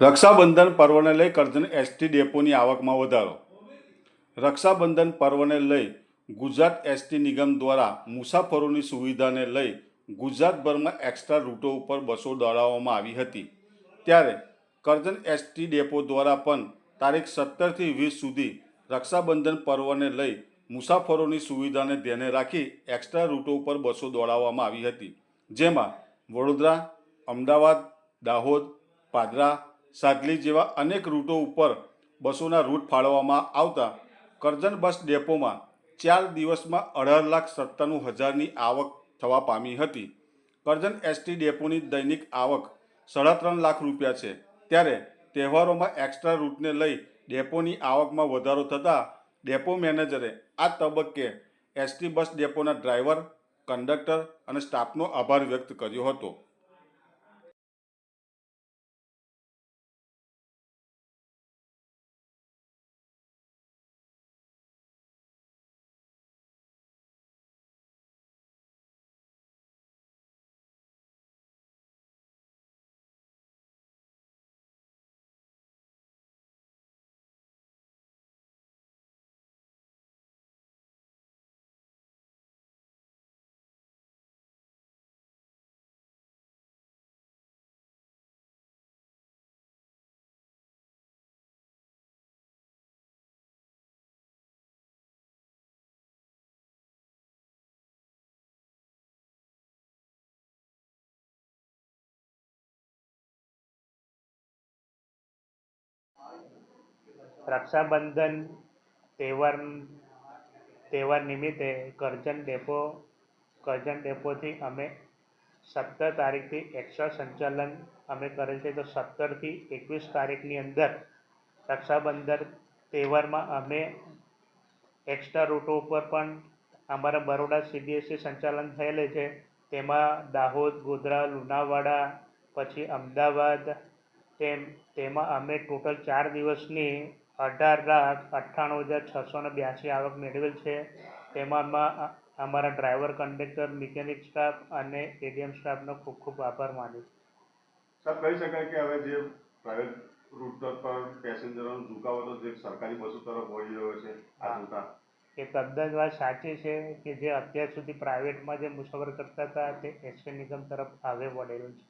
રક્ષાબંધન પર્વને લઈ કરજણ એસટી ડેપોની આવકમાં વધારો. રક્ષાબંધન પર્વને લઈ ગુજરાત એસટી નિગમ દ્વારા મુસાફરોની સુવિધાને લઈ ગુજરાતભરમાં એક્સ્ટ્રા રૂટો ઉપર બસો દોડાવવામાં આવી હતી. ત્યારે કરજણ એસટી ડેપો દ્વારા પણ તારીખ સત્તરથી વીસ સુધી રક્ષાબંધન પર્વને લઈ મુસાફરોની સુવિધાને ધ્યાને રાખી એક્સ્ટ્રા રૂટો ઉપર બસો દોડાવવામાં આવી હતી. જેમાં વડોદરા, અમદાવાદ, દાહોદ, પાદરા સાદલી જેવા અનેક રૂટો ઉપર બસોના રૂટ ફાળવવામાં આવતા કરજણ બસ ડેપોમાં ચાર દિવસમાં અઢાર લાખ સત્તાણું હજારની આવક થવા પામી હતી. કરજણ એસટી ડેપોની દૈનિક આવક સાડા ત્રણ લાખ રૂપિયા છે. ત્યારે તહેવારોમાં એક્સ્ટ્રા રૂટને લઈ ડેપોની આવકમાં વધારો થતાં ડેપો મેનેજરે આ તબક્કે એસટી બસ ડેપોના ડ્રાઈવર, કંડક્ટર અને સ્ટાફનો આભાર વ્યક્ત કર્યો હતો. રક્ષાબંધન તહેવાર તહેવાર નિમિત્તે કરજણ ડેપો, કરજણ ડેપોથી અમે સત્તર તારીખથી એક્સ્ટ્રા સંચાલન અમે કરેલ છે. તો સત્તરથી એકવીસ તારીખની અંદર રક્ષાબંધન તહેવારમાં અમે એક્સ્ટ્રા રૂટો ઉપર પણ અમારા બરોડા સીબીએસસી સંચાલન થયેલે છે. તેમાં દાહોદ, ગોધરા, લુણાવાડા, પછી અમદાવાદ, તેમ, તેમાં અમે ટોટલ ચાર દિવસની અઢાર લાખ અઠ્ઠાણું હજાર છસો ને બ્યાસી આવક મેળવેલ છે. તેમાં અમારા ડ્રાઈવર કંડક્ટર મિકેનિક સ્ટાફ અને એડીએમ સ્ટાફનો ખૂબ ખૂબ આભાર માનું સર કહી શકાય કે હવે જે પ્રાઇવેટ રૂટ પર પેસેન્જરોનો ઝુકાવ હતો જે સરકારી બસો તરફ વળી રહ્યો છે આ હા. એ તદ્દન વાત સાચી છે કે જે અત્યાર સુધી પ્રાઇવેટમાં જે મુસાફર કરતા હતા તે એસટી નિગમ તરફ આવે વળેલું છે.